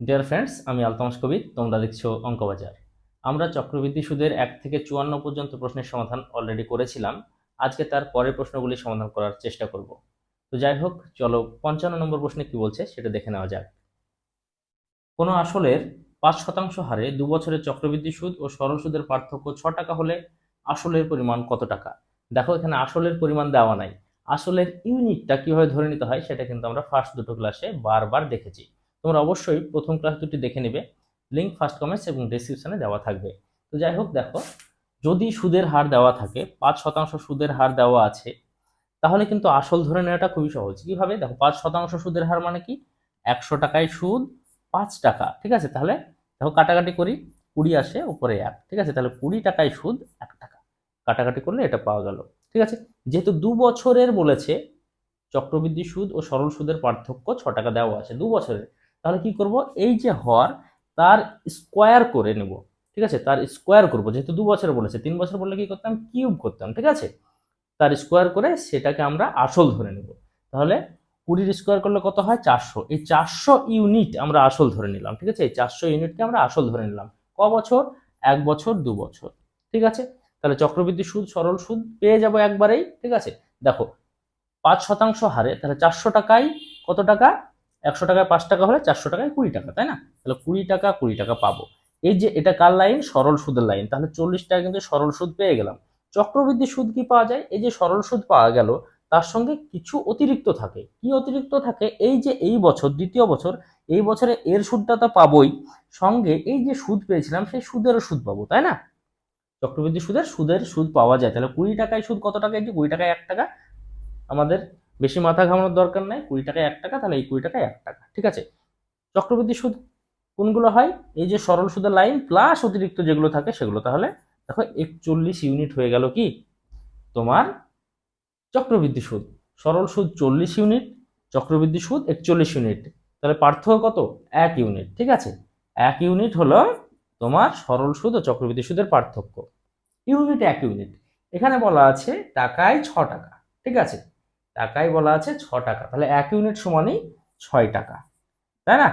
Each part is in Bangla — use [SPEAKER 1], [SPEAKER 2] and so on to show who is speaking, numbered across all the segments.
[SPEAKER 1] ডিয়ার ফ্রেন্ডস আমি আলতামাস কবির তোমরা দেখছ অঙ্কবাজার। আমরা চক্রবৃদ্ধি সুদের এক থেকে চুয়ান্ন পর্যন্ত প্রশ্নের সমাধান অলরেডি করেছিলাম। আজকে তার পরের প্রশ্নগুলি সমাধান করার চেষ্টা করব। তো যাই হোক, চলো পঞ্চান্ন নম্বর প্রশ্নে কি বলছে সেটা দেখে নেওয়া যাক। কোনো আসলের পাঁচ শতাংশ হারে দু বছরের চক্রবৃদ্ধি সুদ ও সরল সুদের পার্থক্য ছ টাকা হলে আসলের পরিমাণ কত টাকা? দেখো, এখানে আসলের পরিমাণ দেওয়া নাই। আসলের ইউনিটটা কীভাবে ধরে নিতে হয় সেটা কিন্তু আমরা ফার্স্ট দুটো ক্লাসে বারবার দেখেছি। তোমরা অবশ্যই প্রথম ক্লাস দুটি দেখে নেবে। লিঙ্ক ফার্স্ট কমেন্টস এবং ডিসক্রিপশনে দেওয়া থাকবে। তো যাই হোক, দেখো, যদি সুদের হার দেওয়া থাকে, পাঁচ শতাংশ সুদের হার দেওয়া আছে, তাহলে কিন্তু আসল ধরে নেওয়াটা খুবই সহজ। কীভাবে? দেখো, পাঁচ শতাংশ সুদের হার মানে কি? একশো টাকায় সুদ, পাঁচ টাকা, ঠিক আছে? তাহলে দেখো, কাটাকাটি করি, কুড়ি আসে উপরে এক, ঠিক আছে? তাহলে কুড়ি টাকায় সুদ, এক টাকা। কাটাকাটি করলে এটা পাওয়া গেল, ঠিক আছে? যেহেতু দু বছরের বলেছে, চক্রবৃদ্ধি সুদ ও সরল সুদের পার্থক্য ছ টাকা দেওয়া আছে, দু বছরের। তাহলে কি করব? এই যে হর, তার স্কোয়ার করে নেব। ঠিক আছে? তার স্কোয়ার করব। যেহেতু দু বছর বলেছে, তিন বছর বললে কি করতাম? কিউব করতাম, ঠিক আছে? তার স্কোয়ার করে সেটাকে আমরা আসল ধরে নেব। তাহলে কুড়ির স্কোয়ার করলে কত হয়? চারশো। এই চারশো ইউনিট আমরা আসল ধরে নিলাম, ঠিক আছে? এই চারশো ইউনিটকে আমরা আসল ধরে নিলাম। ক বছর? এক বছর, দু বছর, ঠিক আছে? তাহলে চক্রবৃদ্ধি সুদ, সরল সুদ পেয়ে যাব একবারেই, ঠিক আছে? দেখো, পাঁচ শতাংশ হারে, তাহলে চারশো টাকায় কত টাকা? একশো টাকায় পাঁচ টাকা হলে চারশো টাকায় কুড়ি টাকা, তাই না? তাহলে কুড়ি টাকা কুড়ি টাকা পাবো। এই যে এটা কার লাইন সরল সুদের লাইন তাহলে চল্লিশ টাকা কিন্তু সরল সুদ পেয়ে গেলাম। চক্রবৃদ্ধি সুদ কি পাওয়া যায়? এই যে সরল সুদ পাওয়া গেল, তার সঙ্গে কিছু অতিরিক্ত থাকে। কি অতিরিক্ত থাকে? এই যে এই বছর, দ্বিতীয় বছর, এই বছরে এর সুদটা তো পাবোই। সঙ্গে এই যে সুদ পেয়েছিলাম, সেই সুদেরও সুদ পাবো, তাই না? চক্রবৃদ্ধি সুদের সুদের সুদ পাওয়া যায়। তাহলে কুড়ি টাকায় সুদ কত টাকা? যে কুড়ি টাকায় এক টাকা। আমাদের বেশি মাথা ঘামানোর দরকার নাই, কুড়ি টাকায় এক টাকা, তাহলে এই কুড়ি টাকায় এক টাকা, ঠিক আছে? চক্রবৃদ্ধি সুদ কোনগুলো হয়? এই যে সরল সুদের লাইন প্লাস অতিরিক্ত যেগুলো থাকে সেগুলো তাহলে দেখো একচল্লিশ ইউনিট হয়ে গেল কি? তোমার চক্রবৃদ্ধি সুদ। সরল সুদ চল্লিশ ইউনিট চক্রবৃদ্ধি সুদ একচল্লিশ ইউনিট তাহলে পার্থক্য কত? এক ইউনিট ঠিক আছে? এক ইউনিট হলো তোমার সরল সুদ ও চক্রবৃদ্ধি সুদের পার্থক্য। ইউনিট এক ইউনিট এখানে বলা আছে টাকায় ছ টাকা, ঠিক আছে? টাকায় বলা আছে ছ টাকা। তাহলে এক ইউনিট সমানই ছয় টাকা। তাই না?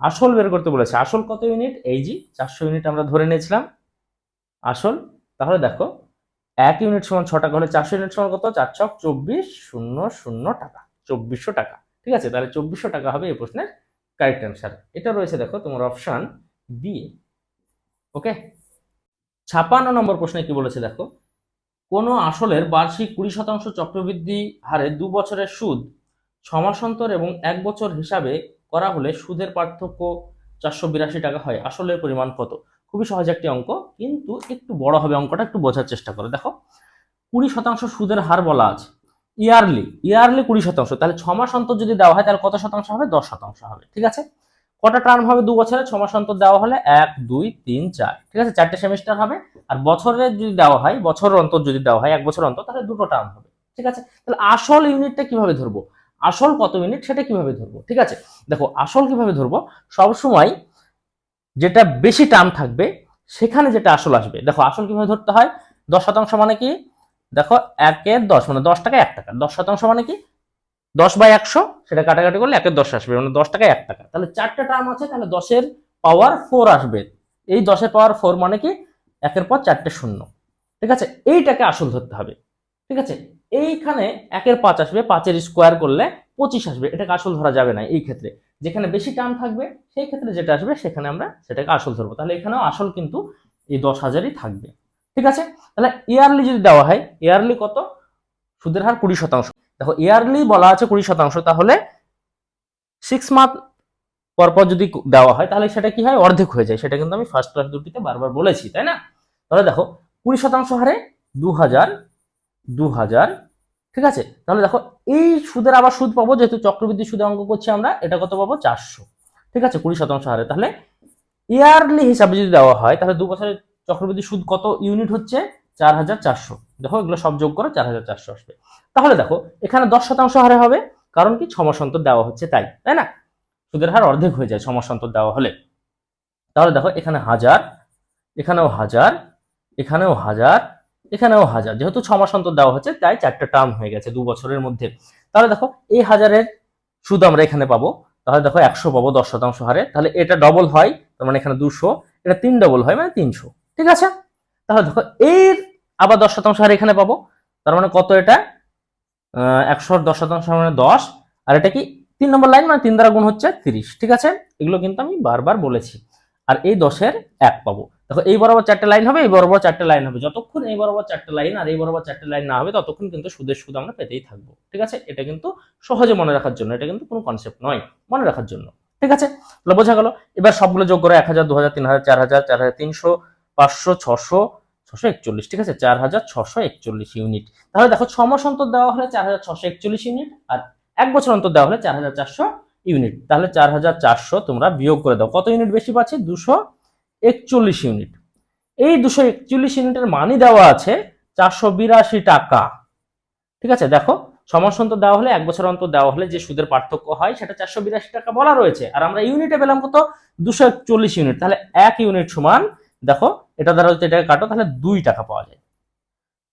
[SPEAKER 1] আসল বের করতে বলেছে। আসল কত ইউনিট? এই যে চারশো ইউনিট আমরা ধরে নিয়েছিলাম। আসল, তাহলে দেখো, এক ইউনিট সমান ছ টাকা হলে চারশো ইউনিট সমান কত? চার ছক চব্বিশ শূন্য শূন্য টাকা। চব্বিশশো টাকা। ঠিক আছে? তাহলে চব্বিশশো টাকা হবে এই প্রশ্নের কারেক্ট অ্যান্সার এটা রয়েছে দেখো তোমার অপশান বি ওকে ছাপান্ন নম্বর প্রশ্নে কি বলেছে দেখো? কোনো আসলের বার্ষিক কুড়ি শতাংশ চক্রবৃদ্ধি হারে দু বছরের সুদ ছমাসান্তর এবং এক বছর হিসাবে করা হলে সুদের পার্থক্য চারশো বিরাশি টাকা হয়। আসলের পরিমাণ কত? খুবই সহজ একটি অঙ্ক, কিন্তু একটু বড় হবে অঙ্কটা, একটু বোঝার চেষ্টা করো। দেখো, কুড়ি শতাংশ সুদের হার বলা আছে। ইয়ারলি ইয়ারলি কুড়ি শতাংশ, তাহলে ছ মাস অন্তর যদি দেওয়া হয়, তাহলে কত শতাংশ হবে? দশ শতাংশ হবে, ঠিক আছে? কটা টার্ম হবে দু বছরে? ছ মাস অন্তর দেওয়া হলে এক, দুই, তিন, চার। ঠিক আছে? চারটে সেমিস্টার হবে। আর বছরে যদি দেওয়া হয় বছর অন্তর যদি দেওয়া হয়, এক বছর অন্তর, তাহলে দুটো টার্ম হবে। ঠিক আছে? তাহলে আসল ইউনিটটা কীভাবে ধরবো? আসল কত ইউনিট সেটা কীভাবে ধরবো? ঠিক আছে? দেখো, আসল কীভাবে ধরবো? সবসময় যেটা বেশি টার্ম থাকবে, সেখানে যেটা আসল আসবে। দেখো, আসল কীভাবে ধরতে হয়? দশ শতাংশ মানে কি? দেখো, একের দশ মানে দশ টাকা এক টাকা। দশ শতাংশ মানে কি? দশ বাই একশো, সেটা কাটাকাটি করলে একের দশ আসবে মানে দশ টাকায় এক টাকা। তাহলে চারটে টার্ম আছে, তাহলে দশের পাওয়ার ফোর আসবে। এই দশের পাওয়ার ফোর মানে কি? একের পর চারটে শূন্য। ঠিক আছে? এইটাকে আসল ধরতে হবে। ঠিক আছে? এইখানে একের পাঁচ আসবে, পাঁচের স্কোয়ার করলে পঁচিশ আসবে। এটাকে আসল ধরা যাবে না এই ক্ষেত্রে। যেখানে বেশি টার্ম থাকবে, সেই ক্ষেত্রে যেটা আসবে, সেখানে আমরা সেটাকে আসল ধরবো। তাহলে এখানেও আসল কিন্তু এই দশ হাজারই থাকবে। ঠিক আছে? তাহলে ইয়ারলি যদি দেওয়া হয় ইয়ারলি কত? সুদের হার কুড়ি শতাংশ। দেখো ইয়ারলি বলা আছে কুড়ি শতাংশ, তাহলে সিক্স মান্থ পরপর যদি দেওয়া হয়, তাহলে সেটা কি হয়? অর্ধেক হয়ে যায়। সেটা কিন্তু আমি ফার্স্ট ক্লাস দুটিতে বারবার বলেছি, তাই না? তাহলে দেখো, কুড়ি শতাংশ হারে দু হাজার দু হাজার, ঠিক আছে? তাহলে দেখো, এই সুদের আবার সুদ পাবো, যেহেতু চক্রবৃদ্ধি সুদে অঙ্ক করছি আমরা, এটা কত পাবো? চারশো। ঠিক আছে, কুড়ি শতাংশ হারে। তাহলে ইয়ারলি হিসাবে যদি দেওয়া হয়, তাহলে দু বছরের চক্রবৃদ্ধি সুদ কত ইউনিট হচ্ছে? চার হাজার চারশো। দেখো এগুলো সব যোগ করে, চার হাজার চারশো আসবে। তাহলে দেখো, এখানে দশ শতাংশ হারে হবে, কারণ কি? ছমাস অন্তর দেওয়া হচ্ছে তাই তাই না? সুদের হার অর্ধেক হয়ে যায় ছমাস অন্তর দেওয়া হলে। তাহলে দেখো, এখানে হাজার, এখানেও হাজার এখানেও হাজার এখানেও হাজার। যেহেতু ছ মাস অন্তর দেওয়া হচ্ছে, তাই চারটা টার্ম হয়ে গেছে দু বছরের মধ্যে। তাহলে দেখো, এই হাজারের সুদ আমরা এখানে পাবো। তাহলে দেখো, একশো পাবো দশ শতাংশ হারে। তাহলে এটা ডবল হয়, তার মানে এখানে দুশো, এটা তিন ডবল হয় মানে তিনশো। ঠিক আছে? তাহলে দেখো, এর আবার দশ শতাংশ হারে এখানে পাবো। তার মানে কত এটা? একশো দশ শতাংশ মানে দশ। আর এটা কি তিন নম্বর লাইন? মানে তিন দ্বারা গুণ হচ্ছে তিরিশ। ঠিক আছে? এগুলো কিন্তু আমি বারবার বলেছি। আর এই দশের এক পাবো। দেখো, এই বরাবর চারটে লাইন হবে, এই বরাবর চারটে লাইন হবে। যতক্ষণ এই বরাবর চারটে লাইন আর এই বরাবর চারটে লাইন না হবে, ততক্ষণ কিন্তু সুদের সুদ আমরা পেতেই থাকব। ঠিক আছে? এটা কিন্তু সহজে মনে রাখার জন্য, এটা কিন্তু কোনো কনসেপ্ট নয়, মনে রাখার জন্য। ঠিক আছে? বোঝা গেল। এবার সবগুলো যোগ করে, এক হাজার দু হাজার তিন হাজার, চার হাজার চার হাজার, তিনশো, পাঁচশো, ছশো ছশো একচল্লিশ, ঠিক আছে? চার হাজার ছশো একচল্লিশ ইউনিট। তাহলে দেখো, ছ মাস অন্তর দেওয়া হলে চার হাজার ছশো একচল্লিশ ইউনিট আর এক বছর অন্তর দেওয়া হলে চার হাজার চারশো ইউনিট। তাহলে চার হাজার চারশো তোমরা বিয়োগ করে দাও। কত ইউনিট বেশি পাচ্ছে? দুশো একচল্লিশ ইউনিট। এই দুশো একচল্লিশ ইউনিটের মানই দেওয়া আছে চারশো বিরাশি টাকা। ঠিক আছে? দেখো সমাস অন্তর দেওয়া হলে, এক বছর অন্তর দেওয়া হলে যে সুদের পার্থক্য হয়, সেটা চারশো বিরাশি টাকা বলা রয়েছে। আর আমরা ইউনিটে পেলাম কত? দুশো একচল্লিশ ইউনিট। তাহলে এক ইউনিট সমান দেখো, এটা দ্বারা যদি এটাকে কাটো, তাহলে দুই টাকা পাওয়া যায়।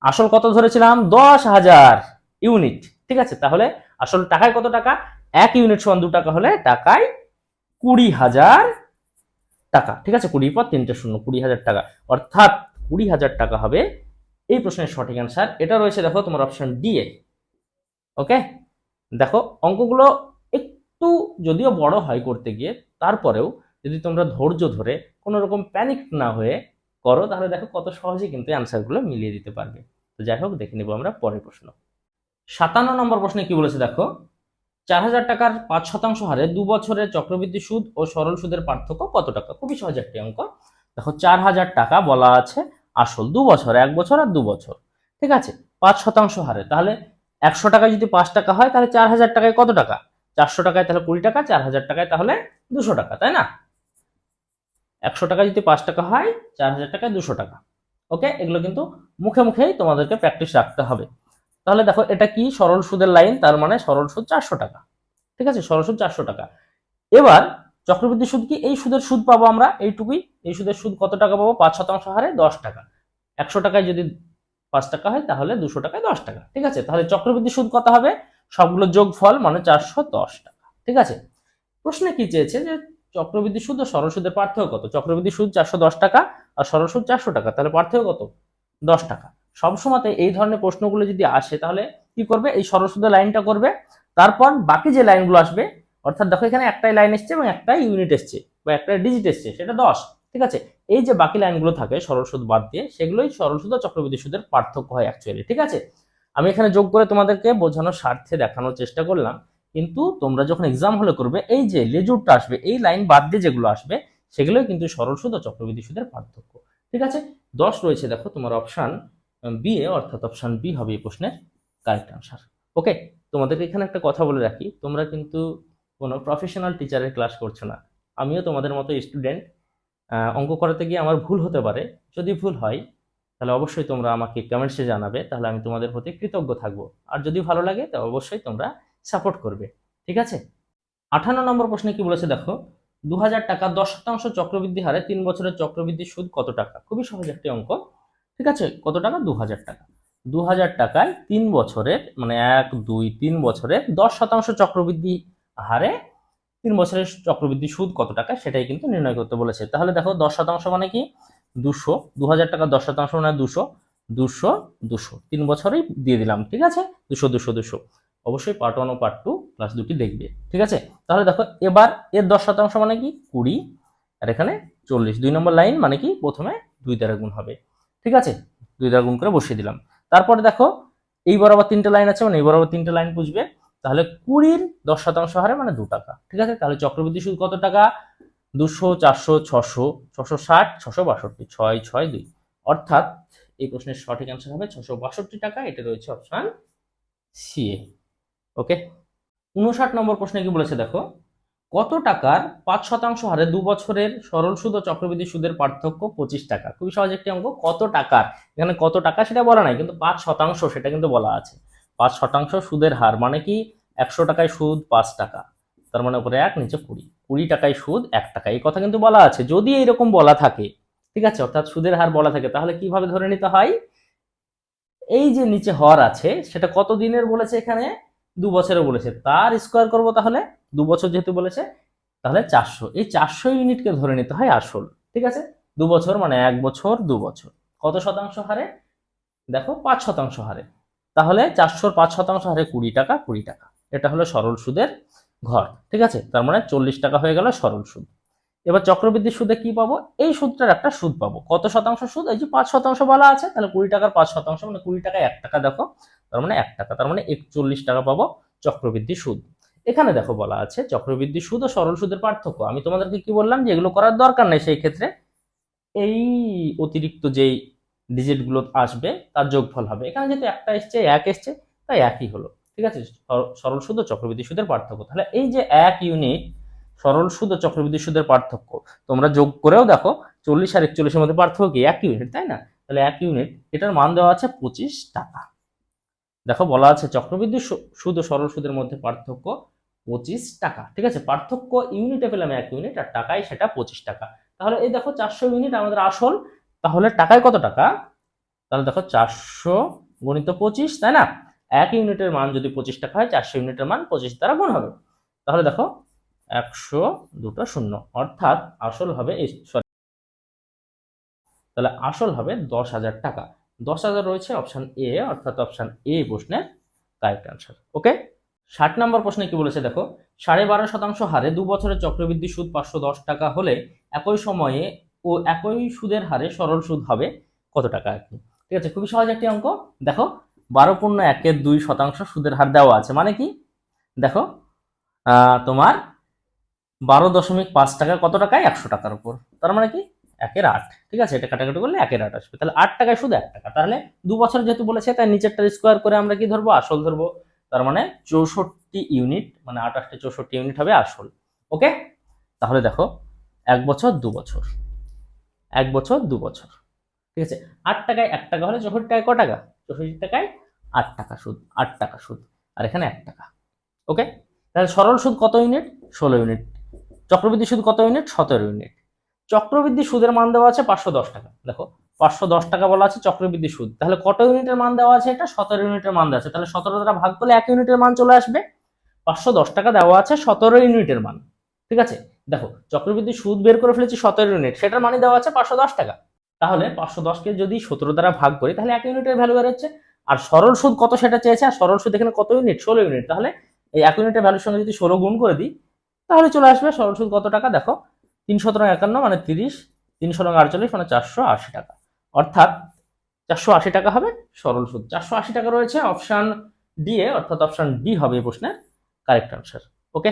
[SPEAKER 1] আসল কত ধরেছিলাম? দশ হাজার ইউনিট, ঠিক আছে? তাহলে আসল টাকায় কত টাকা? এক ইউনিট সমান দু টাকা হলে টাকায় কুড়ি হাজার টাকা, ঠিক আছে? কুড়ির পর তিনটে শূন্য, কুড়ি হাজার টাকা। অর্থাৎ কুড়ি হাজার টাকা হবে এই প্রশ্নের সঠিক অ্যান্সার এটা রয়েছে, দেখো, তোমার অপশন ডি এ। ওকে দেখো, অঙ্কগুলো একটু যদিও বড় হয় করতে গিয়ে, তারপরেও যদি তোমরা ধৈর্য ধরে কোনো রকম প্যানিক না হয়ে করো, তাহলে দেখো কত সহজে কিন্তু অ্যান্সারগুলো মিলিয়ে দিতে পারবে। তো যাই হোক, দেখে নেব আমরা পরের প্রশ্ন। সাতান্ন নম্বর প্রশ্নে কি বলেছে দেখো? চার হাজার টাকার পাঁচ শতাংশ হারে দু বছরের চক্রবৃদ্ধি সুদ ও সরল সুদের পার্থক্য কত টাকা? খুবই সহজ একটি অঙ্ক। দেখো, চার হাজার টাকা বলা আছে আসল দু বছর, এক বছর আর দু বছর। ঠিক আছে? পাঁচ শতাংশ হারে। তাহলে একশো টাকায় যদি পাঁচ টাকা হয়, তাহলে চার হাজার টাকায় কত টাকা? চারশো টাকায় তাহলে কুড়ি টাকা, চার হাজার টাকায় তাহলে দুশো টাকা, তাই না? একশো টাকা যদি পাঁচ টাকা হয়, চার হাজার টাকায় দুশো টাকা। ওকে এগুলো কিন্তু মুখে মুখেই তোমাদেরকে প্র্যাকটিস রাখতে হবে। তাহলে দেখো, এটা কি? সরল সুদের লাইন তার মানে সরল সুদ চারশো টাকা। ঠিক আছে? সরল সুদ চারশো টাকা। এবার চক্রবৃদ্ধি সুদ কি? এই সুদের সুদ পাবো আমরা এইটুকুই। এই সুদের সুদ কত টাকা পাবো? পাঁচ শতাংশ হারে দশ টাকা। একশো টাকায় যদি পাঁচ টাকা হয়, তাহলে দুশো টাকায় দশ টাকা। ঠিক আছে? তাহলে চক্রবৃদ্ধি সুদ কত হবে? সবগুলো যোগ ফল মানে চারশো দশ টাকা। ঠিক আছে? প্রশ্নে কি চেয়েছে যে চক্রবৃদ্ধি সুদ ও সরল সুদের পার্থক্য কত? চক্রবৃদ্ধি সুদ চারশো দশ টাকা আর সরল সুদ চারশো টাকা। তাহলে পার্থক্য কত? দশ টাকা। সবসময়তে এই ধরনের প্রশ্নগুলো যদি আসে, তাহলে কি করবে? এই সরল সুদের লাইনটা করবে। তারপর বাকি যে লাইনগুলো আসবে, অর্থাৎ দেখো এখানে একটাই লাইন এসছে এবং একটাই ইউনিট এসছে বা একটা ডিজিট এসছে, সেটা দশ। ঠিক আছে? এই যে বাকি লাইনগুলো থাকে সরল সুদ বাদ দিয়ে, সেগুলোই সরল সুদ ও চক্রবৃদ্ধি সুদের পার্থক্য হয় অ্যাকচুয়ালি ঠিক আছে? আমি এখানে যোগ করে তোমাদেরকে বোঝানোর স্বার্থে দেখানোর চেষ্টা করলাম। কিন্তু তোমরা যখন এক্সাম হলে করবে, এই যে লেজুরটা আসবে, এই লাইন বাদ দিয়ে যেগুলো আসবে, সেগুলোই কিন্তু সরল সুদ ও চক্রবৃদ্ধি সুদের পার্থক্য। ঠিক আছে? দশ রয়েছে, দেখো, তোমার অপশান বি এ, অর্থাৎ অপশান বি হবে এই প্রশ্নের কারেক্ট আনসার ওকে তোমাদেরকে এখানে একটা কথা বলে রাখি, তোমরা কিন্তু কোনো প্রফেশনাল টিচারের ক্লাস করছ না। আমিও তোমাদের মতো স্টুডেন্ট অঙ্ক করাতে গিয়ে আমার ভুল হতে পারে। যদি ভুল হয়, তাহলে অবশ্যই তোমরা আমাকে কমেন্টসে জানাবে, তাহলে আমি তোমাদের প্রতি কৃতজ্ঞ থাকব। আর যদি ভালো লাগে তাহলে অবশ্যই তোমরা সাপোর্ট করবে, ঠিক আছে? আঠান্ন নম্বর প্রশ্নে কি বলেছে দেখো দু হাজার টাকা, দশ শতাংশ চক্রবৃদ্ধি হারে তিন বছরের চক্রবৃদ্ধি সুদ কত টাকা? খুবই সহজ একটি অঙ্ক, ঠিক আছে? কত টাকা? দু হাজার টাকা। দু হাজার টাকায় তিন বছরের মানে এক, দুই, তিন বছরের দশ শতাংশ চক্রবৃদ্ধি হারে তিন বছরের চক্রবৃদ্ধি সুদ কত টাকা? সেটাই কিন্তু নির্ণয় করতে বলেছে। তাহলে দেখো, দশ শতাংশ মানে কি? দুশো দু হাজার টাকা দশ শতাংশ মানে দুশো দুশো দুশো। তিন বছরেই দিয়ে দিলাম, ঠিক আছে? দুশো দুশো দুশো। অবশ্যই পার্ট ওয়ান ও পার্ট টু ক্লাস দুটি দেখবে, ঠিক আছে? তাহলে দেখো, এবার এর দশ শতাংশ মানে কি? কুড়ি, আর এখানে চল্লিশ। দুই নম্বর লাইন মানে কি? প্রথমে দুই দ্বারা গুণ হবে, ঠিক আছে? দুই দ্বারা গুণ করে বসিয়ে দিলাম। তারপরে দেখো, এই বরাবর তিনটে লাইন আছে মানে এই বরাবর তিনটে লাইন বুঝবে তাহলে কুড়ির দশ শতাংশ হারে মানে দু টাকা, ঠিক আছে? তাহলে চক্রবৃদ্ধি সুদ কত টাকা? দুশো, চারশো, ছশো ছশো ষাট, ছশো বাষট্টি, ছয় ছয়, দুই। অর্থাৎ এই প্রশ্নের সঠিক অ্যান্সার হবে ছশো বাষট্টি টাকা। এটা রয়েছে অপশান সি এ ওকে? উনষাট নম্বর প্রশ্নে কি বলেছে দেখো, কত টাকার পাঁচ শতাংশ হারে দু বছরের সরল সুদ ও চক্রবৃদ্ধি সুদের পার্থক্য পঁচিশ টাকা? খুবই সহজ একটি অঙ্ক, কত টাকার? এখানে কত টাকা সেটা বলা নাই, কিন্তু পাঁচ শতাংশ সেটা কিন্তু বলা আছে। পাঁচ শতাংশ সুদের হার মানে কি? একশো টাকায় সুদ পাঁচ টাকা, তার মানে উপরে এক, নিচে কুড়ি। কুড়ি টাকায় সুদ এক টাকা, এই কথা কিন্তু বলা আছে। যদি এইরকম বলা থাকে, ঠিক আছে, অর্থাৎ সুদের হার বলা থাকে, তাহলে কীভাবে ধরে নিতে হয়? এই যে নিচে হর আছে, সেটা কত দিনের বলেছে এখানে? দু বছরে বলেছে। তার স্কোয়ার করব তাহলে দু বছর যেহেতু বলেছে, তাহলে চারশো। এই চারশো ইউনিটকে ধরে নিতে হয় আসল, ঠিক আছে? দু বছর মানে এক বছর, দু বছর। কত শতাংশ হারে? দেখো, পাঁচ শতাংশ হারে। তাহলে চারশোর পাঁচ শতাংশ হারে কুড়ি টাকা কুড়ি টাকা। এটা হলো সরল সুদের ঘর, ঠিক আছে? তার মানে চল্লিশ টাকা হয়ে গেল সরল সুদ। এবার চক্রবৃদ্ধি সুদে কি পাবো? এই সুদটার একটা সুদ পাবো। কত শতাংশ সুদ? এই যে পাঁচ শতাংশ বলা আছে, তাহলে কুড়ি টাকার পাঁচ শতাংশ মানে কুড়ি টাকায় এক টাকা, দেখো। তার মানে এক টাকা, তার মানে একচল্লিশ টাকা পাবো চক্রবৃদ্ধি সুদ। এখানে দেখো বলা আছে, চক্রবৃদ্ধি সুদ ও সরল সুদের পার্থক্য। আমি তোমাদেরকে কি বললাম যে এগুলো করার দরকার নেই সেই ক্ষেত্রে। এই অতিরিক্ত যেই ডিজিটগুলো আসবে, তার যোগফল হবে। এখানে যেহেতু একটা এসছে, এক এসছে, তাই একই হলো। ঠিক আছে? সর- সরল সুদ ও চক্রবৃদ্ধি সুদের পার্থক্য। তাহলে এই যে এক ইউনিট সরল সুদ ও চক্রবৃদ্ধি সুদের পার্থক্য, তোমরা যোগ করেও দেখো চল্লিশ আর একচল্লিশের মধ্যে পার্থক্য কি? এক ইউনিট তাই না? তাহলে এক ইউনিট এটার মান দেওয়া আছে পঁচিশ টাকা। দেখো বলা আছে চক্রবৃদ্ধি সুদ ও সরল সুদের মধ্যে পার্থক্য পঁচিশ টাকা ঠিক আছে? পার্থক্য ইউনিটে পেলাম এক ইউনিট আর টাকায় সেটা পঁচিশ টাকা। তাহলে এই দেখো চারশো ইউনিট আমাদের আসল তাহলে টাকায় কত টাকা? তাহলে দেখো চারশো গণিত পঁচিশ তাই না? এক ইউনিটের মান যদি পঁচিশ টাকা হয় চারশো ইউনিটের মান পঁচিশ দ্বারা গুণ হবে। তাহলে দেখো একশো দুটো শূন্য অর্থাৎ আসল হবে sorry, তাহলে আসল হবে দশ হাজার টাকা। দশ হাজার রয়েছে অপশন এ অর্থাৎ অপশন এ প্রশ্নের কারেক্ট আনসার ওকে ষাট নম্বর প্রশ্নে কি বলেছে দেখো, সাড়ে বারো শতাংশ হারে দু বছরের চক্রবৃদ্ধি সুদ পাঁচশো দশ টাকা হলে একই সময়ে ও একই সুদের হারে সরল সুদ হবে কত টাকা আর কি ঠিক আছে, খুবই সহজ একটি অঙ্ক। দেখো, বারো পূর্ণ একের দুই শতাংশ সুদের হার দেওয়া আছে মানে কি? দেখো তোমার বারো দশমিক পাঁচ টাকা কত টাকায়? একশো টাকার উপর। তার মানে কি? একের আট, ঠিক আছে? এটা কাটাকাটি করলে একের আট আসবে। তাহলে আট টাকায় শুধু এক টাকা। তাহলে দু বছর যেহেতু বলেছে, তাই নিচেরটা স্কোয়ার করে আমরা কি ধরবো? আসল ধরবো। তার মানে চৌষট্টি ইউনিট মানে আঠাশটি চৌষট্টি ইউনিট হবে আসল। ওকে তাহলে দেখো, এক বছর, দু বছর। এক বছর, দু বছর। ঠিক আছে? আট টাকায় এক টাকা হলে চৌষট্টি টাকায় ক টাকা? চৌষট্টি টাকায় আট টাকা সুদ, আট টাকা সুদ। আর এখানে এক টাকা। ওকে তাহলে সরল সুদ কত ইউনিট ষোলো ইউনিট চক্রবৃদ্ধি সুদ কত ইউনিট সতেরো ইউনিট চক্রবৃদ্ধি সুদের মান দেওয়া আছে পাঁচশো দশ টাকা। দেখো, পাঁচশো দশ টাকা বলা আছে চক্রবৃদ্ধি সুদ। তাহলে কত ইউনিটের মান দেওয়া আছে এটা? সতেরো ইউনিটের মান দেওয়া আছে। তাহলে সতেরো দ্বারা ভাগ করলে এক ইউনিটের মান চলে আসবে। পাঁচশো দশ টাকা দেওয়া আছে সতেরো ইউনিটের মান। ঠিক আছে? দেখো, চক্রবৃদ্ধি সুদ বের করে ফেলেছি সতেরো ইউনিট। সেটার মানে দেওয়া আছে পাঁচশো দশ টাকা। তাহলে পাঁচশো দশকে যদি সতেরো দ্বারা ভাগ করি, তাহলে এক ইউনিটের ভ্যালু বেরোচ্ছে। আর সরল সুদ কত সেটা চেয়েছে? আর সরল সুদ এখানে কত ইউনিট? ষোলো ইউনিট। তাহলে এই এক ইউনিটের ভ্যালুর সঙ্গে যদি ষোলো গুণ করে দিই, তাহলে চলে আসবে সরল সুদ কত টাকা? দেখো তিনশো রং একান্ন মানে তিরিশ, তিনশো রং আটচল্লিশ মানে চারশো আশি টাকা। অর্থাৎ চারশো আশি টাকা হবে সরল সুদ। চারশো আশি টাকা রয়েছে অপশান ডি এ, অর্থাৎ অপশান ডি হবে এই প্রশ্নের কারেক্ট আনসার। ওকে?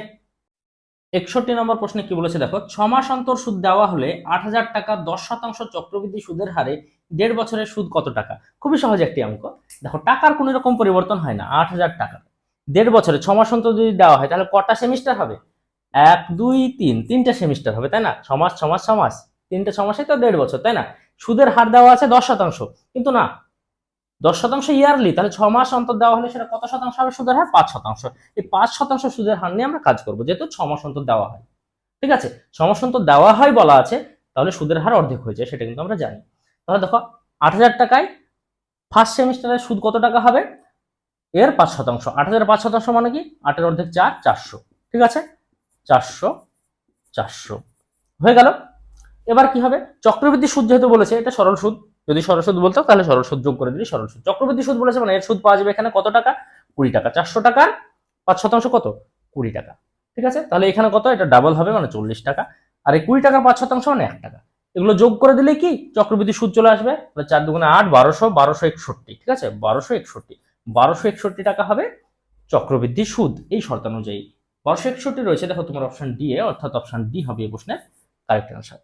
[SPEAKER 1] একষট্টি নম্বর প্রশ্নে কি বলেছে দেখো, ছ মাস অন্তর সুদ দেওয়া হলে আট হাজার টাকা দশ শতাংশ চক্রবৃদ্ধি সুদের হারে দেড় বছরের সুদ কত টাকা? খুবই সহজ একটি অঙ্ক। দেখো, টাকার কোনো রকম পরিবর্তন হয় না, আট হাজার টাকা। দেড় বছরে ছ মাস অন্তর যদি দেওয়া হয়, তাহলে কটা সেমিস্টার হবে? এক, দুই, তিন, তিনটা সেমিস্টার হবে, তাই না? মাস ছ মাস তিনটে ছ মাসে তো দেড় বছর, তাই না? সুদের হার দেওয়া আছে দশ শতাংশ। কিন্তু না, দশ শতাংশ ইয়ারলি তাহলে ছ মাস অন্তর দেওয়া হলে সেটা কত শতাংশ হবে? সুদের হার পাঁচ শতাংশ। এই পাঁচ শতাংশ সুদের হার নিয়ে আমরা কাজ করব, যেহেতু ছ মাস অন্তর দেওয়া হয়। ঠিক আছে? ছ মাস অন্তর দেওয়া হয় বলা আছে, তাহলে সুদের হার অর্ধেক হয়ে যায়, সেটা কিন্তু আমরা জানি। তাহলে দেখো, আট হাজার টাকায় ফার্স্ট সেমিস্টারের সুদ কত টাকা হবে? এর পাঁচ শতাংশ। আট হাজার পাঁচ শতাংশ মানে কি? আটের অর্ধেক চার, চারশো। ঠিক আছে? চারশো চারশো। হয়ে গেল। এবার কি হবে? চক্রবৃদ্ধি সুদ যেহেতু বলেছে, এটা সরল সুদ। যদি সরল সুদ বলতো তাহলে সরল সুদ যোগ করে দিলি সরল সুদ। চক্রবৃদ্ধি সুদ বলেছে মানে এর সুদ পাওয়া যাবে এখানে কত টাকা? কুড়ি টাকা। চারশো টাকার পাঁচ শতাংশ কত? কুড়ি টাকা। ঠিক আছে? তাহলে এখানে কত? এটা ডাবল হবে মানে চল্লিশ টাকা। আর এই কুড়ি টাকার পাঁচ শতাংশ মানে এক টাকা। এগুলো যোগ করে দিলে কি? চক্রবৃদ্ধি সুদ চলে আসবে। তাহলে চার দুগুণে আট, বারোশো বারোশো একষট্টি। ঠিক আছে? বারোশো একষট্টি। বারোশো একষট্টি টাকা হবে চক্রবৃদ্ধি সুদ এই শর্ত অনুযায়ী। বারোশো একষট্টি রয়েছে, দেখো তোমার অপশন ডি এ, অর্থাৎ অপশন ডি হবে এই প্রশ্নের কারেক্ট অ্যান্সার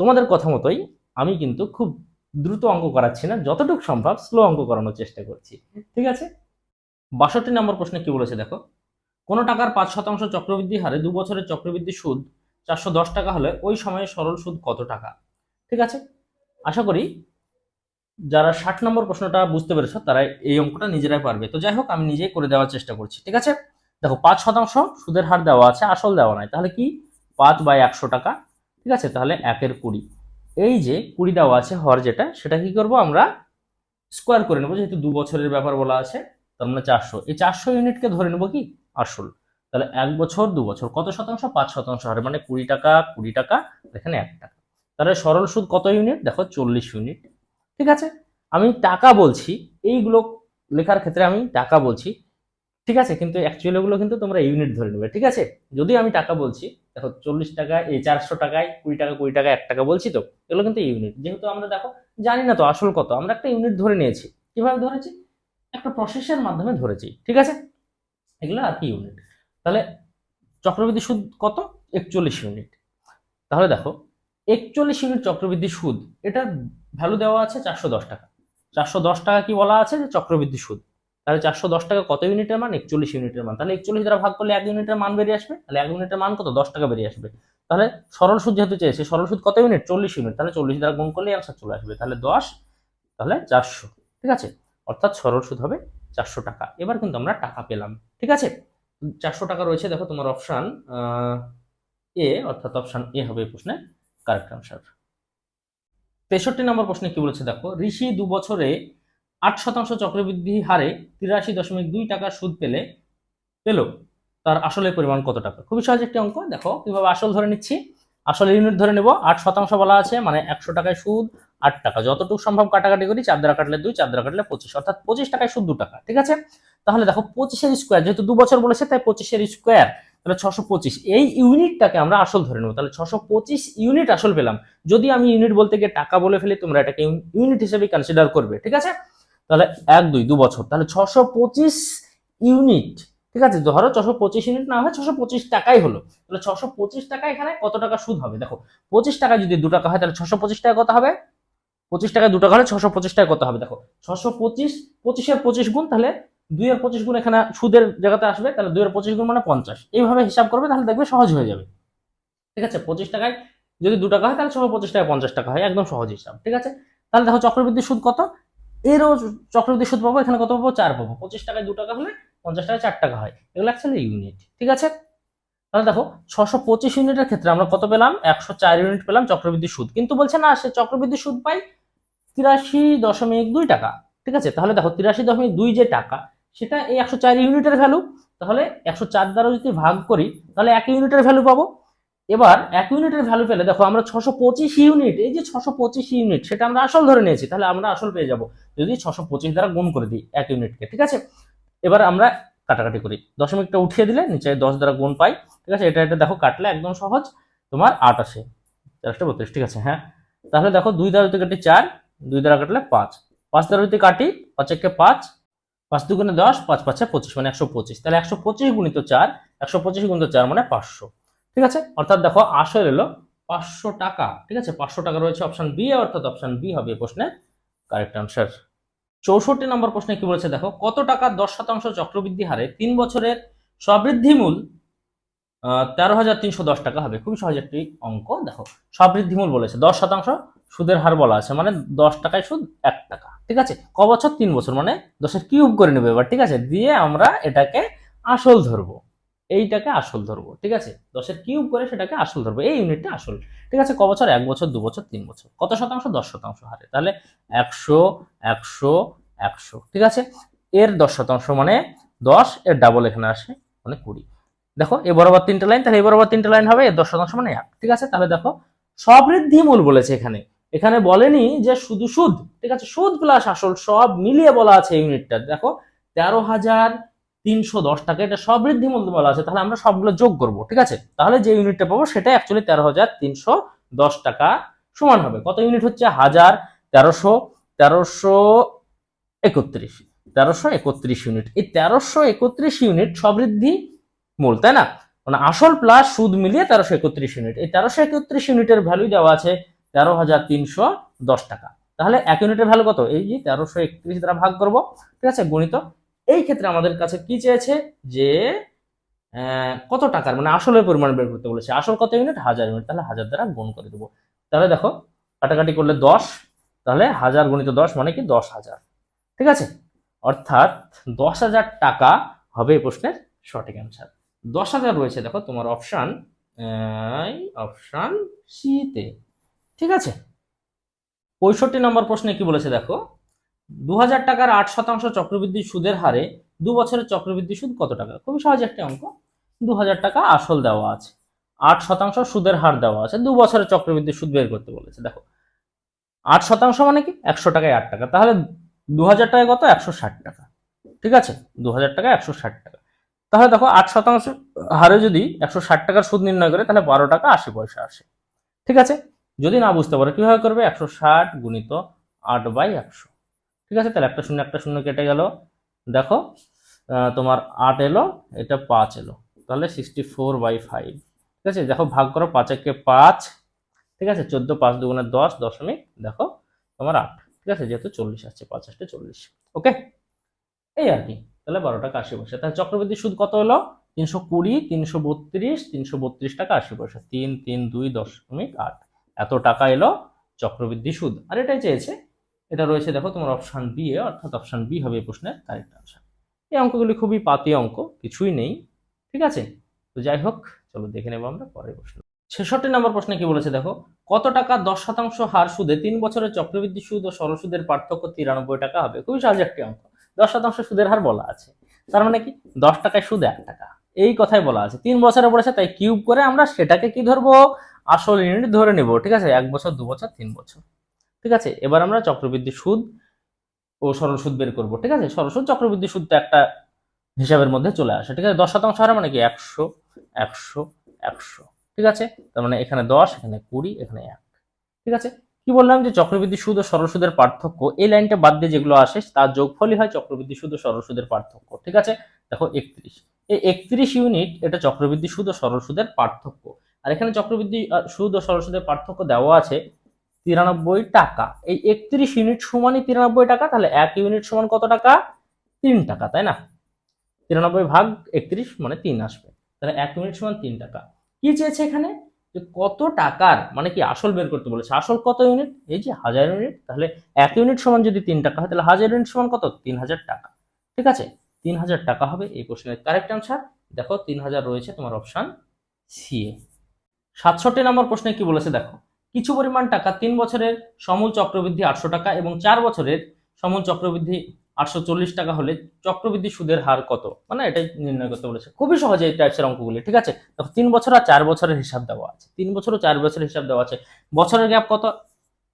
[SPEAKER 1] তোমাদের কথা মতোই আমি কিন্তু খুব দ্রুত অঙ্ক করাচ্ছি না, যতটুকু সম্ভব স্লো অঙ্ক করানোর চেষ্টা করছি, ঠিক আছে? বাষট্টি নম্বর প্রশ্নে কি বলেছে দেখো? কোনো টাকার পাঁচ শতাংশ চক্রবৃদ্ধি হারে দু বছরের চক্রবৃদ্ধি সুদ চারশো দশ টাকা হলে ওই সময়ে সরল সুদ কত টাকা? ঠিক আছে? আশা করি যারা ষাট নম্বর প্রশ্নটা বুঝতে পেরেছ, তারা এই অঙ্কটা নিজেরাই পারবে। তো যাই হোক, আমি নিজেই করে দেওয়ার চেষ্টা করছি, ঠিক আছে? দেখো, পাঁচ শতাংশ সুদের হার দেওয়া আছে, আসল দেওয়া নাই। তাহলে কি? পাঁচ বাই একশো টাকা, ঠিক আছে? তাহলে একের কুড়ি। এই যে কুড়ি দেওয়া আছে হর যেটা, সেটা কি করব আমরা? স্কোয়ার করে নেব, যেহেতু দু বছরের ব্যাপার বলা আছে, তার মানে চারশো। এই চারশো ইউনিটকে ধরে নেব কি? আসল। তাহলে এক বছর, দু বছর, কত শতাংশ? পাঁচ শতাংশ হারে মানে কুড়ি টাকা কুড়ি টাকা, এখানে এক টাকা। তাহলে সরল সুদ কত ইউনিট? দেখো, চল্লিশ ইউনিট। ঠিক আছে? আমি টাকা বলছি, এইগুলো লেখার ক্ষেত্রে আমি টাকা বলছি ঠিক আছে, কিন্তু অ্যাকচুয়ালি ওগুলো কিন্তু তোমরা ইউনিট ধরে নেবে, ঠিক আছে? যদি আমি টাকা বলছি, দেখো চল্লিশ টাকা, এই চারশো টাকায় কুড়ি টাকা কুড়ি টাকা, এক টাকা বলছি তো, এগুলো কিন্তু ইউনিট যেহেতু আমরা দেখো, জানি না তো আসল কত, আমরা একটা ইউনিট ধরে নিয়েছি। কীভাবে ধরেছি? একটা প্রসেসের মাধ্যমে ধরেছি, ঠিক আছে? এগুলো আর কি ইউনিট তাহলে চক্রবৃদ্ধি সুদ কত? একচল্লিশ ইউনিট তাহলে দেখো, একচল্লিশ ইউনিট চক্রবৃদ্ধি সুদ এটা ভ্যালু দেওয়া আছে চারশো দশ টাকা। চারশো দশ টাকা কি বলা আছে? যে চক্রবৃদ্ধি সুদ। তাহলে চারশো দশ টাকা কত ইউনিটের মান? একচল্লিশ ইউনিটের মান। তাহলে একচল্লিশ দ্বারা ভাগ করলে এক ইউনিটের মান বেরিয়ে আসবে? তাহলে এক ইউনিটের মান কত? দশ টাকা বেরিয়ে আসবে। তাহলে সরল সুদ যেহেতু চেয়েছে, সরল সুদ কত ইউনিট? চল্লিশ ইউনিট। তাহলে চল্লিশ দ্বারা গুণ করলে অ্যান্সার চলে আসবে। তাহলে দশ, তাহলে চারশো। ঠিক আছে? অর্থাৎ সরল সুদ হবে চারশো টাকা। এবার কিন্তু আমরা টাকা পেলাম। ঠিক আছে? চারশো টাকা রয়েছে। দেখো তোমার অপশান এ, অর্থাৎ অপশান এ হবে এই প্রশ্নের কারেক্ট আনসার তেষট্টি নম্বর প্রশ্নে কি বলেছে? দেখো, ঋষি দু বছরে আট শতাংশ চক্রবৃদ্ধি হারে তিরাশি দশমিক দুই টাকা সুদ পেলে, পেল। তার আসলের পরিমাণ কত টাকা? খুবই সহজ একটি অঙ্ক, দেখো কীভাবে আসল ধরে নিচ্ছি। আসল ইউনিট ধরে নেব, আট শতাংশ বলা আছে মানে একশো টাকায় সুদ, আট টাকা। যতটুকু সম্ভব কাটাকাটি করি, চার দ্বারা কাটলে দুই, চার দ্বারা কাটলে পঁচিশ, অর্থাৎ পঁচিশ টাকায় সুদ দু টাকা, ঠিক আছে? তাহলে দেখো পঁচিশের স্কোয়ার যেহেতু দু বছর বলেছে, তাই পঁচিশের স্কোয়ার তাহলে ছশো পঁচিশ। এই ইউনিটটাকে আমরা আসল ধরে নেব, তাহলে ছশো পঁচিশ ইউনিট আসল পেলাম। যদি আমি ইউনিট বলতে গিয়ে টাকা বলে ফেলি, তোমরা এটাকে ইউনিট হিসেবে কনসিডার করবে, ঠিক আছে? তাহলে এক, দুই, দু বছর। তাহলে ছশো পঁচিশ ইউনিট, ঠিক আছে? ধরো ছশো পঁচিশ ইউনিট না হয় ছশো পঁচিশ টাকাই হলো। তাহলে ছশো পঁচিশ টাকা এখানে কত টাকা সুদ হবে? দেখো, পঁচিশ টাকা যদি দু টাকা হয়, তাহলে ছশো পঁচিশ টাকা কত হবে? পঁচিশ টাকায় দু টাকা হলে ছশো পঁচিশ টাকা কত হবে? দেখো, ছশো পঁচিশ, পঁচিশের পঁচিশ গুণ, তাহলে দুই এর পঁচিশ গুণ এখানে সুদের জায়গাতে আসবে, তাহলে দুই এর পঁচিশ গুণ মানে পঞ্চাশ। এইভাবে হিসাব করবে, তাহলে দেখবে সহজ হয়ে যাবে। ঠিক আছে? পঁচিশ টাকায় যদি দু টাকা হয়, তাহলে ছশো পঁচিশ টাকা পঞ্চাশ টাকা হয়, একদম সহজ হিসাব। ঠিক আছে? তাহলে দেখো, চক্রবৃদ্ধি সুদ কত? এরও চক্রবৃদ্ধি সুদ পাবো, এখানে কত পাবো? চার পাবো। পঁচিশ টাকায় দু টাকা হলে পঞ্চাশ টাকায় চার টাকা হয়। এগুলো অ্যাকচুয়ালি ইউনিট ঠিক আছে? তাহলে দেখো, ছশো পঁচিশ ইউনিটের ক্ষেত্রে আমরা কত পেলাম? একশো চার ইউনিট পেলাম চক্রবৃদ্ধি সুদ। কিন্তু বলছে, না, সে চক্রবৃদ্ধি সুদ পাই তিরাশি দশমিক দুই টাকা। ঠিক আছে? তাহলে দেখো, তিরাশি দশমিক দুই যে টাকা, সেটা এই একশো চার ইউনিটের ভ্যালু তাহলে একশো চার দ্বারা যদি ভাগ করি, তাহলে এক ইউনিটের ভ্যালু পাবো। এবার এক ইউনিটের ভ্যালু পেলে, দেখো আমরা ছশো পঁচিশ ইউনিট এই যে ছশো পঁচিশ ইউনিট সেটা আমরা আসল ধরে নিয়েছি, তাহলে আমরা আসল পেয়ে যাব। যদি ছশো পঁচিশ দ্বারা গুণ করে দিই এক ইউনিটকে ঠিক আছে? এবার আমরা কাটাকাটি করি। দশমিকটা উঠিয়ে দিলে নিচে দশ দ্বারা গুণ পাই, ঠিক আছে? এটা এটা দেখো কাটলে একদম সহজ। তোমার আট আসে। চারশো বত্রিশ, ঠিক আছে? হ্যাঁ? তাহলে দেখো দুই দ্বারা কাটি চার, দুই দ্বারা কাটলে পাঁচ। পাঁচ দ্বারা যদি কাটি, পাঁচ একে পাঁচ পাঁচ দুগুণে দশ, পাঁচ পাঁচে পঁচিশ মানে একশো পঁচিশ। তাহলে একশো পঁচিশ গুণিত চার, একশো পঁচিশ গুণিত চার মানে পাঁচশো। ঠিক আছে? অর্থাৎ দেখো, আসল এলো পাঁচশো টাকা, ঠিক আছে? পাঁচশো টাকা রয়েছে অপশন বি অর্থাৎ অপশন বি হবে এই প্রশ্নের কারেক্ট আনসার চৌষট্টি নম্বর প্রশ্নে কি বলেছে দেখো, কত টাকা দশ শতাংশ চক্রবৃদ্ধি হারে তিন বছরের সবৃদ্ধি মূল তেরো হাজার তিনশো দশ টাকা হবে? খুবই সহজ একটি অঙ্ক, দেখো। সবৃদ্ধি মূল বলেছে, দশ শতাংশ সুদের হার বলা আছে মানে দশ টাকায় সুদ এক টাকা, ঠিক আছে? ক বছর? তিন বছর মানে দশের কিউব করে নেবে এবার, ঠিক আছে? দিয়ে আমরা এটাকে আসল ধরবো। এইটাকে আসল ধরবো, ঠিক আছে? দশের কিউব করে সেটাকে আসল ধরবো, এই ইউনিটটা আসল, ঠিক আছে? ক বছর এক বছর, দু বছর, তিন বছর, কত শতাংশ? দশ শতাংশ হারে, তাহলে একশো একশো একশো, ঠিক আছে? এর দশ শতাংশ মানে দশ, এর ডাবল এখানে আসে মানে কুড়ি। দেখো, এ বরাবর তিনটে লাইন তাহলে এ বরাবর তিনটে লাইন হবে, এর দশ শতাংশ মানে এক, ঠিক আছে? তাহলে দেখো সবৃদ্ধি মূল বলেছে এখানে। এখানে বলেনি যে শুধু সুদ, ঠিক আছে? সুদ প্লাস আসল সব মিলিয়ে বলা আছে ইউনিটটা দেখো, তেরো হাজার তিনশো দশ টাকা, এটা সবৃদ্ধি মূল্য বলা আছে, তাহলে আমরা সবগুলো যোগ করব, ঠিক আছে? তাহলে যে ইউনিটটা পাবো সেটা অ্যাকচুয়ালি তেরো হাজার তিনশো দশ টাকা সমান হবে। কত ইউনিট হচ্ছে? হাজার তেরোশো তেরোশো একত্রিশ তেরোশো একত্রিশ ইউনিট এই তেরোশো একত্রিশ ইউনিট সবৃদ্ধি মূল, তাই না? মানে আসল প্লাস সুদ মিলিয়ে তেরোশো একত্রিশ ইউনিট এই তেরোশো একত্রিশ ইউনিটের ভ্যালু দেওয়া আছে তেরো হাজার তিনশো দশ টাকা। তাহলে এক ইউনিটের ভ্যালু কত? এই যে তেরোশো একত্রিশ দ্বারা ভাগ করব, ঠিক আছে? গণিত এই ক্ষেত্রে আমাদের কাছে কি চেয়েছে? যে কত টাকার মানে আসলের পরিমাণ বের করতে বলেছে। আসল কত ইউনিট হাজার ইউনিট তাহলে হাজার দ্বারা গুণ করে দেবো। তাহলে দেখো, কাটাকাটি করলে দশ, তাহলে হাজার গুণিত দশ মানে কি? দশ হাজার। ঠিক আছে? অর্থাৎ দশ হাজার টাকা হবে এই প্রশ্নের সঠিক অ্যান্সার দশ হাজার রয়েছে, দেখো, তোমার অপশান অপশান সিতে ঠিক আছে? পঁয়ষট্টি নম্বর প্রশ্নে কি বলেছে দেখো? দু হাজার টাকার আট শতাংশ চক্রবৃদ্ধি সুদের হারে দু বছরের চক্রবৃদ্ধি সুদ কত টাকা? খুবই সহজ একটা অঙ্ক। দু হাজার টাকা আসল দেওয়া আছে। আট শতাংশ সুদের হার দেওয়া আছে। দু বছরের চক্রবৃদ্ধি সুদ বের করতে বলেছে। দেখো, আট শতাংশ মানে কি? একশো টাকায় আট টাকা। তাহলে দু হাজার টাকায় কত? একশো ষাট টাকা। ঠিক আছে? দু হাজার টাকা একশো ষাট টাকা। তাহলে দেখো, আট শতাংশ হারে যদি একশো ষাট টাকার সুদ নির্ণয় করে, তাহলে বারো টাকা আশি পয়সা আসে। ঠিক আছে? যদি না বুঝতে পারো, কীভাবে করবে? একশো ষাট গুণিত আট বাই একশো। ঠিক আছে? তাহলে একটা শূন্য একটা শূন্য কেটে গেল। দেখো তোমার আট এলো, এটা পাঁচ এলো। তাহলে সিক্সটি ফোর বাই ফাইভ ঠিক আছে? দেখো, ভাগ করো, পাঁচ একে পাঁচ। ঠিক আছে? চোদ্দ, পাঁচ দুগুণে দশ, দশমিক, দেখো, তোমার আট। ঠিক আছে? যেহেতু চল্লিশ আসছে আসতে চল্লিশ। ওকে? এই আর কি। তাহলে বারো টাকা আশি পয়সা। তাহলে চক্রবৃদ্ধি সুদ কত হলো? তিনশো কুড়ি, তিনশো বত্রিশ তিনশো বত্রিশ টাকা আশি পয়সা। তিন তিন, দুই, দশমিক আট। এত টাকা এলো চক্রবৃদ্ধি সুদ। আর এটাই চেয়েছে এটা রয়েছে দেখো তোমার অপশান বি এ, অর্থাৎ অপশান বি হবে এই প্রশ্নের কারেক্ট আনসার এই অঙ্কগুলি খুবই পাতি অঙ্ক, কিছুই নেই, ঠিক আছে? তো যাই হোক, চলো দেখে নেব আমরা পরের প্রশ্ন। ছেষট্টি নম্বর প্রশ্নে কি বলেছে দেখো, কত টাকা দশ শতাংশ হার সুদে তিন বছরের চক্রবৃদ্ধি সুদ ও সরল সুদের পার্থক্য তিরানব্বই টাকা হবে? খুবই সহজ একটি অঙ্ক। দশ শতাংশ সুদের হার বলা আছে। তার মানে কি? দশ টাকায় সুদ এক টাকা। এই কথাই বলা আছে। তিন বছরে বলেছে তাই কিউব করে আমরা সেটাকে কি ধরবো? আসল ইউনিট ধরে নেব, ঠিক আছে? এক বছর, দু বছর, তিন বছর। ঠিক আছে? এবার আমরা চক্রবৃদ্ধি সুদ ও সরল সুদ বের করব, ঠিক আছে? সরল সুদ, চক্রবৃদ্ধি সুদ তো একটা হিসাবের মধ্যে চলে আসে, ঠিক আছে? দশ শতাংশ হারে মানে কি? একশো একশো একশো, ঠিক আছে? তার মানে এখানে দশ, এখানে কুড়ি, এখানে এক, ঠিক আছে? কি বললাম যে চক্রবৃদ্ধি সুদ ও সরল সুদের পার্থক্য, এই লাইনটা বাদ দিয়ে যেগুলো আসে তার যোগফলই হয় চক্রবৃদ্ধি সুদ ও সরল সুদের পার্থক্য, ঠিক আছে? দেখো একত্রিশ, এই একত্রিশ ইউনিট এটা চক্রবৃদ্ধি সুদ ও সরল সুদের পার্থক্য, আর এখানে চক্রবৃদ্ধি সুদ ও সরল সুদের পার্থক্য দেওয়া আছে তিরানব্বই টাকা। এই একত্রিশ ইউনিট সমানই তিরানব্বই টাকা, তাহলে এক ইউনিট সমান কত টাকা? তিন টাকা, তাই না? তিরানব্বই ভাগ একত্রিশ মানে তিন আসবে। তাহলে এক ইউনিট সমান তিন টাকা। কি চেয়েছে এখানে? যে কত টাকার মানে কি আসল বের করতে বলেছে? আসল কত ইউনিট এই যে হাজার ইউনিট তাহলে এক ইউনিট সমান যদি তিন টাকা হয়, তাহলে হাজার ইউনিট সমান কত? তিন হাজার টাকা। ঠিক আছে? তিন হাজার টাকা হবে এই কোশ্চেনের কারেক্ট আনসার দেখো, তিন হাজার রয়েছে তোমার অপশান সি এ। সাতষট্টি নম্বর প্রশ্নে কি বলেছে? দেখো কিছু পরিমাণ টাকা, তিন বছরের সমূল চক্রবৃদ্ধি আটশো টাকা এবং চার বছরের সমূল চক্রবৃদ্ধি আটশো চল্লিশ টাকা হলে চক্রবৃদ্ধি সুদের হার কত? মানে এটাই নির্ণয় করতে বলেছে। খুবই সহজে এই টাইপসের অঙ্কগুলি, ঠিক আছে? তিন বছর আর চার বছরের হিসাব দেওয়া আছে। তিন বছর ও চার বছরের হিসাব দেওয়া আছে। বছরের গ্যাপ কত?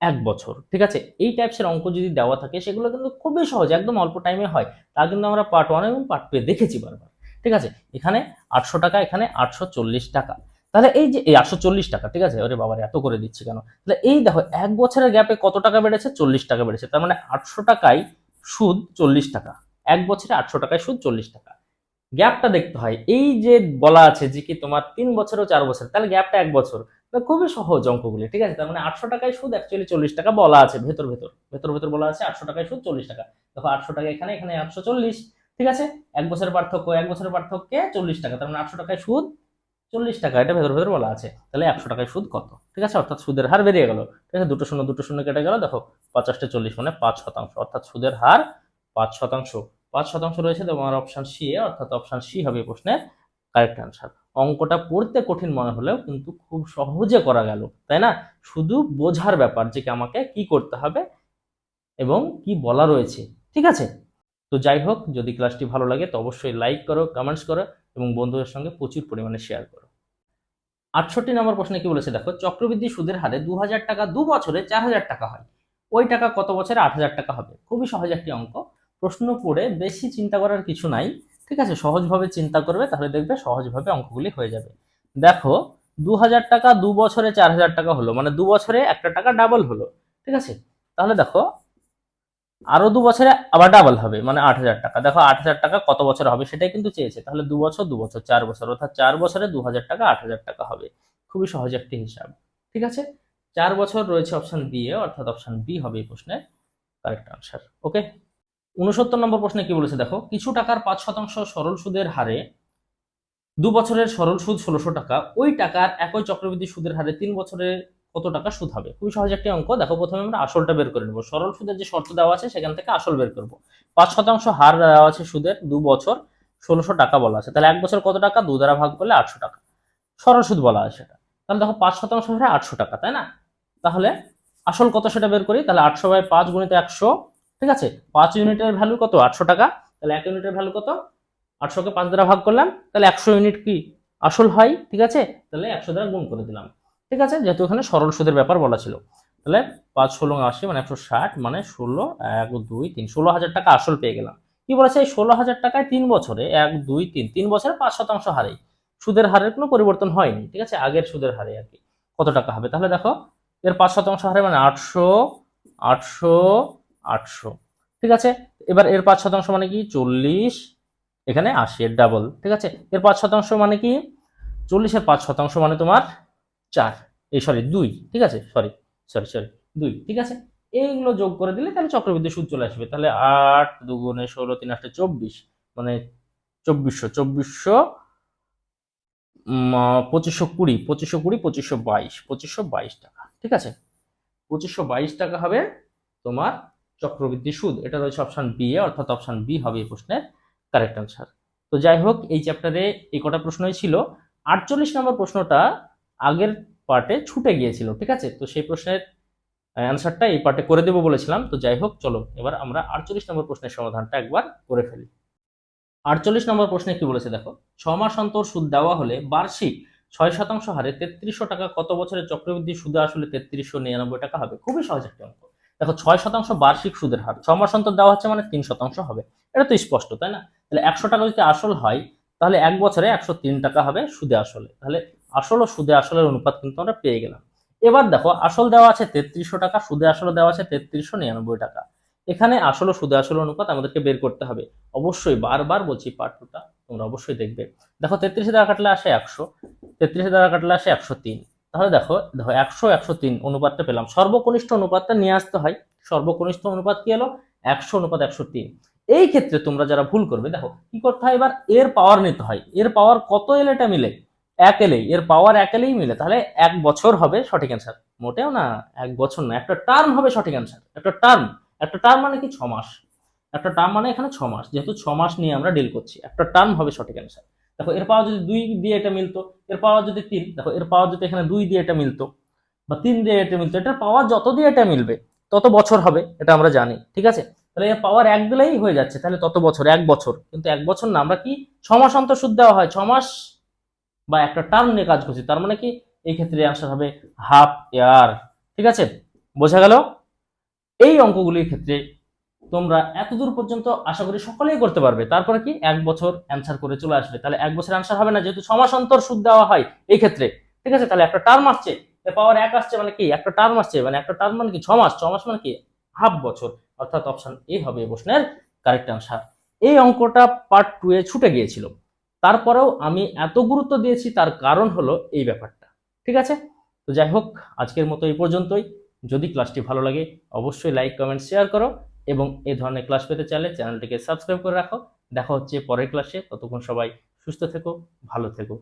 [SPEAKER 1] এক বছর, ঠিক আছে? এই টাইপসের অঙ্ক যদি দেওয়া থাকে, সেগুলো কিন্তু খুবই সহজ, একদম অল্প টাইমে হয়। তা কিন্তু আমরা পার্ট ওয়ান এবং পার্ট টু দেখেছি বারবার, ঠিক আছে? এখানে আটশো টাকা, এখানে আটশো চল্লিশ টাকা। তাহলে এই যে, এই আটশো চল্লিশ টাকা, ঠিক আছে? ওরে বাবার, এত করে দিচ্ছি কেন? তাহলে এই দেখো, এক বছরের গ্যাপে কত টাকা বেড়েছে? চল্লিশ টাকা বেড়েছে। তার মানে আটশো টাকায় সুদ চল্লিশ টাকা। এক বছরে আটশো টাকায় সুদ চল্লিশ টাকা। গ্যাপটা দেখতে হয়। এই যে বলা আছে যে কি তোমার তিন বছর ও চার বছর, তাহলে গ্যাপটা এক বছর। খুবই সহজ অঙ্কগুলি, ঠিক আছে? তার মানে আটশো টাকায় সুদ অ্যাকচুয়ালি চল্লিশ টাকা বলা আছে, ভেতর ভেতর। ভেতর ভেতর বলা আছে আটশো টাকায় সুদ চল্লিশ টাকা। দেখো, আটশো টাকা এখানে এখানে আটশো চল্লিশ, ঠিক আছে? এক বছরের পার্থক্য, এক বছরের পার্থক্যে চল্লিশ টাকা। তার মানে আটশো টাকায় সুদ চল্লিশ টাকা, এটা ভেতর ভেতর বলা আছে। তাহলে একশো টাকায় সুদ কত? ঠিক আছে? অর্থাৎ সুদের হার বেরিয়ে গেল। ঠিক আছে? দুটো শূন্য দুটো শূন্য কেটে গেল। দেখো পঞ্চাশটা চল্লিশ মানে পাঁচ শতাংশ। অর্থাৎ সুদের হার পাঁচ শতাংশ। পাঁচ শতাংশ রয়েছে তোমার অপশান সি এ, অর্থাৎ অপশান সি হবে এই প্রশ্নের কারেক্ট আনসার অঙ্কটা পড়তে কঠিন মনে হলেও কিন্তু খুব সহজে করা গেল। তাই না? শুধু বোঝার ব্যাপার যে কি আমাকে কি করতে হবে এবং কি বলা রয়েছে। ঠিক আছে? তো যাই হোক, যদি ক্লাসটি ভালো লাগে তো অবশ্যই লাইক করো কমেন্টস করো। এবং বন্ধুদের সঙ্গে প্রচুর পরিমাণে শেয়ার করো। আটষট্টি নম্বর প্রশ্নে কি বলেছে? দেখো, চক্রবৃদ্ধি সুদের হারে দু হাজার টাকা, দু বছরে চার হাজার টাকা হয়। ওই টাকা কত বছরে আট হাজার টাকা হবে? খুবই সহজ একটি অঙ্ক। প্রশ্ন পড়ে বেশি চিন্তা করার কিছু নাই, ঠিক আছে? সহজভাবে চিন্তা করবে, তাহলে দেখবে সহজভাবে অঙ্কগুলি হয়ে যাবে। দেখো দু হাজার টাকা দু বছরে চার হাজার টাকা হলো মানে দু বছরে একটা টাকা ডাবল হলো, ঠিক আছে? তাহলে দেখো আরও দু বছরে আবার ডাবল হবে মানে আট হাজার টাকা। দেখো আট হাজার টাকা কত বছর হবে সেটাই কিন্তু চেয়েছে। তাহলে দু বছর দু বছর, চার বছর, অর্থাৎ চার বছরে দু হাজার টাকা, আট হাজার টাকা হবে। খুবই সহজ একটি হিসাব। ঠিক আছে? চার বছর রয়েছে অপশন বি এ, অর্থাৎ অপশন বি হবে এই প্রশ্নের কারেক্ট আনসার ওকে উনসত্তর নম্বর প্রশ্নে কি বলেছে দেখো? কিছু টাকার পাঁচ শতাংশ সরল সুদের হারে, দু বছরের সরল সুদ ষোলোশো টাকা। ওই টাকার একই চক্রবৃদ্ধি সুদের হারে তিন বছরের কত টাকা সুদ হবে? খুবই সহজ একটি অঙ্ক। দেখো, প্রথমে আমরা আসলটা বের করে নেব। সরল সুদের যে শর্ত দেওয়া আছে, সেখান থেকে আসল বের করব। পাঁচ শতাংশ হার দেওয়া আছে সুদের, দু বছর ষোলোশো টাকা বলা আছে। তাহলে এক বছর কত টাকা? দু দ্বারা ভাগ করলে আটশো টাকা। সরল সুদ বলা আছে সেটা। তাহলে দেখো, পাঁচ শতাংশ হারে আটশো টাকা, তাই না? তাহলে আসল কত সেটা বের করি? তাহলে আটশো বাই পাঁচ গুণিত একশো, ঠিক আছে? পাঁচ ইউনিটের ভ্যালু কত? আটশো টাকা। তাহলে এক ইউনিটের ভ্যালু কত? আটশোকে পাঁচ দ্বারা ভাগ করলাম। তাহলে একশো ইউনিট কি? আসল হয়, ঠিক আছে? তাহলে একশো দ্বারা গুণ করে দিলাম। ঠিক আছে? যেহেতু এখানে সরল সুদের ব্যাপার বলা ছিল। তাহলে পাঁচ ষোলো আশি মানে একশো ষাট মানে ষোলো, এক, দুই, তিন, ষোলো হাজার টাকা আসল পেয়ে গেলাম। কি বলেছে? এই ষোলো হাজার টাকায় তিন বছরে এক, দুই, তিন তিন বছরে পাঁচ শতাংশ হারে সুদের হারের কোনো পরিবর্তন হয়নি, ঠিক আছে? আগের সুদের হারে আর কি। কত টাকা হবে? তাহলে দেখো, এর পাঁচ শতাংশ হারে মানে আটশো আটশো আটশো, ঠিক আছে? এবার এর পাঁচ শতাংশ মানে কি? চল্লিশ, এখানে আশি, এর ডাবল ঠিক আছে? এর পাঁচ শতাংশ মানে কি? চল্লিশের পাঁচ শতাংশ মানে তোমার চার। এই সরি দুই, ঠিক আছে? সরি সরি সরি দুই, ঠিক আছে? এইগুলো যোগ করে দিলে তাহলে চক্রবৃদ্ধি সুদ চলে আসবে। তাহলে আট দুগুণে ষোলো, তিন আটটা চব্বিশ মানে চব্বিশশো চব্বিশশো পঁচিশশো কুড়ি পঁচিশশো কুড়ি, পঁচিশশো বাইশ পঁচিশশো বাইশ টাকা, ঠিক আছে? পঁচিশশো বাইশ টাকা হবে তোমার চক্রবৃদ্ধি সুদ। এটা রয়েছে অপশান বি এ, অর্থাৎ অপশান বি হবে এই প্রশ্নের কারেক্ট আনসার তো যাই হোক, এই চ্যাপ্টারে এই কটা প্রশ্নই ছিল। আটচল্লিশ নম্বর প্রশ্নটা আগের পার্টে ছুটে গিয়েছিল, ঠিক আছে? তো সেই প্রশ্নের অ্যান্সারটা এই পার্টে করে দেবো বলেছিলাম। তো যাই হোক, চলো, এবার আমরা আটচল্লিশ নম্বর প্রশ্নের সমাধানটা একবার করে ফেলি। আটচল্লিশ নম্বর প্রশ্নে কি বলেছে দেখো, ছ মাস অন্তর সুদ দেওয়া হলে বার্ষিক ছয় শতাংশ হারে তেত্রিশশো টাকা কত বছরের চক্রবৃদ্ধি সুদে আসলে তেত্রিশশো নিরানব্বই টাকা হবে? খুবই সহজ একটা অঙ্ক। দেখো, ছয় শতাংশ বার্ষিক সুদের হার, ছ মাস অন্তর দেওয়া হচ্ছে মানে তিন শতাংশ হবে। এটা তো স্পষ্ট, তাই না? তাহলে একশো টাকা যদি আসল হয় তাহলে এক বছরে একশো তিন টাকা হবে সুদে আসলে। তাহলে আসল ও সুদে আসলের অনুপাত কিন্তু আমরা পেয়ে গেলাম। এবার দেখো, আসল দেওয়া আছে তেত্রিশশো টাকা, সুদে আসলে দেওয়া আছে তেত্রিশশো নিরানব্বই টাকা। এখানে আসল সুদে আসল অনুপাত আমাদেরকে বের করতে হবে। অবশ্যই বারবার বলছি টুটা তোমরা অবশ্যই দেখবে। দেখো তেত্রিশে দ্বারা কাটলে আসে একশো তেত্রিশে দ্বারা কাটলে আসে একশো তিন। তাহলে দেখো দেখো একশো একশো তিন অনুপাতটা পেলাম। সর্বকনিষ্ঠ অনুপাতটা নিয়ে আসতে হয়। সর্বকনিষ্ঠ অনুপাত কি এলো? একশো অনুপাত একশো তিন। এই ক্ষেত্রে তোমরা যারা ভুল করবে, দেখো, কি করতে হয়? এবার এর পাওয়ার নিতে হয়। এর পাওয়ার কত এলে এটা মিলে? এক এলেই। এর পাওয়ার এক এলেই মিলে। তাহলে এক বছর হবে সঠিক অ্যান্সার মোটেও না, এক বছর না, একটা টার্ম হবে সঠিক অ্যান্সার একটা টার্ম একটা টার্ম মানে কি? ছ মাস। একটা টার্ম মানে এখানে ছ মাস। যেহেতু ছ মাস নিয়ে আমরা ডিল করছি, একটা টার্ম হবে সঠিক অ্যান্সার দেখো, এর পাওয়ার যদি দুই দিয়ে এটা মিলতো, এর পাওয়ার যদি তিন, দেখো, এর পাওয়ার যদি এখানে দুই দিয়ে এটা মিলতো, বা তিন দিয়ে এটা মিলতো, এটার পাওয়ার যত দিয়ে এটা মিলবে, তত বছর হবে, এটা আমরা জানি। ঠিক আছে? তাহলে এর পাওয়ার এক দিলেই হয়ে যাচ্ছে, তাহলে তত বছর, এক বছর। কিন্তু এক বছর না, আমরা কি ছ মাস অন্তর সুদ দেওয়া হয়? ছ মাস বা একটা টার্ম নিয়ে কাজ করছি, তার মানে কি? এই ক্ষেত্রে আনসার হবে হাফ ইয়ার ঠিক আছে? বোঝা গেল? এই অঙ্কগুলির ক্ষেত্রে তোমরা এতদূর পর্যন্ত আশা করি সকলেই করতে পারবে। তারপরে কি? এক বছর অ্যান্সার করে চলে আসবে। তাহলে এক বছর অ্যান্সার হবে না, যেহেতু ছ মাস অন্তর সুদ দেওয়া হয় এই ক্ষেত্রে, ঠিক আছে? তাহলে একটা টার্ম আসছে পাওয়ার এক আসছে মানে কি? একটা টার্ম আসছে মানে একটা টার্ম মানে কি? ছ মাস ছ মাস মানে কি? হাফ বছর। অর্থাৎ অপশন এ হবে প্রশ্নের কারেক্ট অ্যান্সার এই অঙ্কটা পার্ট টু এ ছুটে গিয়েছিল। তারপরেও আমি এত গুরুত্ব দিয়েছি, তার কারণ হলো এই ব্যাপারটা। ঠিক আছে? তো যাই হোক, আজকের মতো এই পর্যন্তই। যদি ক্লাসটি ভালো লাগে, অবশ্যই লাইক কমেন্ট শেয়ার করো এবং এই ধরনের ক্লাস পেতে চাইলে চ্যানেলটিকে সাবস্ক্রাইব করে রাখো। দেখা হচ্ছে পরের ক্লাসে ততক্ষণ সবাই সুস্থ থেকো, ভালো থেকো।